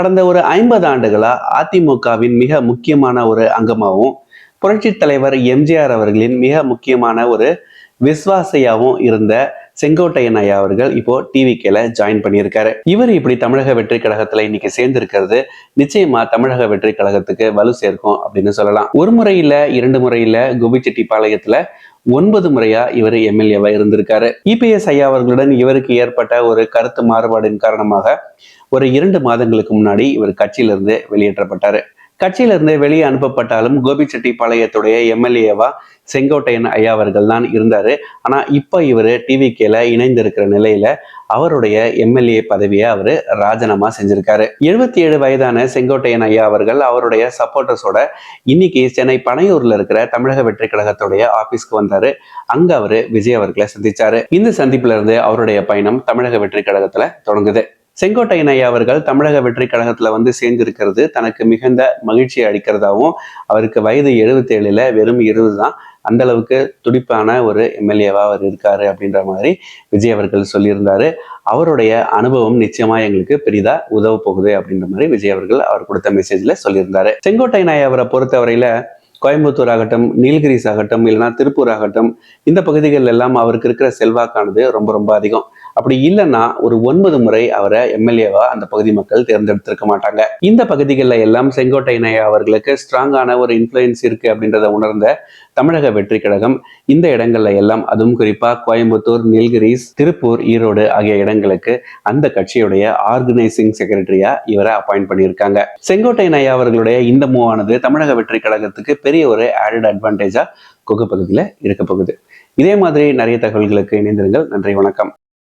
கடந்த ஒரு ஐம்பது ஆண்டுகளா அதிமுகவின் மிக முக்கியமான ஒரு அங்கமாகவும் புரட்சி தலைவர் எம்ஜிஆர் அவர்களின் மிக முக்கியமான ஒரு விஸ்வாசையாகவும் இருந்த செங்கோட்டையன் ஐயா அவர்கள் இப்போ டிவிக்கேல ஜாயின் பண்ணியிருக்காரு. இவர் இப்படி தமிழக வெற்றி கழகத்துல இன்னைக்கு சேர்ந்திருக்கிறது. நிச்சயமா தமிழக வெற்றி கழகத்துக்கு வலு சேர்க்கும் அப்படின்னு சொல்லலாம். ஒரு முறையில இரண்டு முறையில இல்ல கோபிச்செட்டிப்பாளையத்துல ஒன்பது முறையா இவர் எம்எல்ஏவா இருந்திருக்காரு. இபிஎஸ் ஐயா அவர்களுடன் இவருக்கு ஏற்பட்ட ஒரு கருத்து மாறுபாடின் காரணமாக ஒரு இரண்டு மாதங்களுக்கு முன்னாடி இவர் கட்சியிலிருந்து வெளியேற்றப்பட்டாரு. கட்சியிலிருந்து வெளியே அனுப்பப்பட்டாலும் கோபிச்செட்டிப்பாளையத்துடைய எம்எல்ஏவா செங்கோட்டையன் ஐயா அவர்கள் தான் இருந்தார். ஆனால் இப்போ இவர் டிவிகேல இணைந்திருக்கிற நிலையில அவருடைய எம்எல்ஏ பதவியை அவர் ராஜினாமா செஞ்சிருக்காரு. எழுபத்தி ஏழு வயதான செங்கோட்டையன் ஐயா அவர்கள் அவருடைய சப்போர்ட்டர்ஸோட இன்னைக்கு சென்னை பனையூர்ல இருக்கிற தமிழக வெற்றி கழகத்துடைய ஆபீஸ்க்கு வந்தாரு. அங்க அவரு விஜய் அவர்களை சந்திச்சாரு. இந்த சந்திப்புல இருந்து அவருடைய பயணம் தமிழக வெற்றி கழகத்துல தொடங்குது. செங்கோட்டையன் ஐயா அவர்கள் தமிழக வெற்றி கழகத்துல வந்து சேர்ந்திருக்கிறது. தனக்கு மிகுந்த மகிழ்ச்சியை அளிக்கிறதாவும் அவருக்கு வயது எழுபத்தி ஏழுல வெறும் இருபது தான் அந்த அளவுக்கு துடிப்பான ஒரு எம்எல்ஏவா அவர் இருக்காரு அப்படின்ற மாதிரி விஜய் அவர்கள் சொல்லியிருந்தாரு. அவருடைய அனுபவம் நிச்சயமா எங்களுக்கு பெரிதா உதவ போகுது அப்படின்ற மாதிரி விஜய் அவர்கள் அவர் கொடுத்த மெசேஜ்ல சொல்லியிருந்தாரு. செங்கோட்டையன் ஐயா அவரை பொறுத்தவரையில கோயம்புத்தூர் ஆகட்டும் நீலகிரிஸ் ஆகட்டும் இல்லைன்னா திருப்பூர் ஆகட்டும் இந்த பகுதிகள் எல்லாம் அவருக்கு இருக்கிற செல்வாக்கானது ரொம்ப ரொம்ப அதிகம். அப்படி இல்லைன்னா ஒரு ஒன்பது முறை அவரை எம்எல்ஏவா அந்த பகுதி மக்கள் தேர்ந்தெடுத்திருக்க மாட்டாங்க. இந்த பகுதிகளில் எல்லாம் செங்கோட்டையன் அவர்களுக்கு ஸ்ட்ராங்கான ஒரு இன்ஃப்ளூயன்ஸ் இருக்கு அப்படின்றத உணர்ந்த தமிழக வெற்றி கழகம் இந்த இடங்கள்ல எல்லாம் அதுவும் குறிப்பா கோயம்புத்தூர் நீல்கிரிஸ் திருப்பூர் ஈரோடு ஆகிய இடங்களுக்கு அந்த கட்சியுடைய ஆர்கனைசிங் செக்ரட்டரியா இவரை அப்பாயிண்ட் பண்ணியிருக்காங்க. செங்கோட்டையன் ஐயா அவர்களுடைய இந்த மூவானது தமிழக வெற்றி கழகத்துக்கு பெரிய ஒரு ஆடட் அட்வான்டேஜா கொங்கு பகுதியில் இருக்க போகுது. இதே மாதிரி நிறைய தகவல்களுக்கு இணைந்திருங்கள். நன்றி வணக்கம்.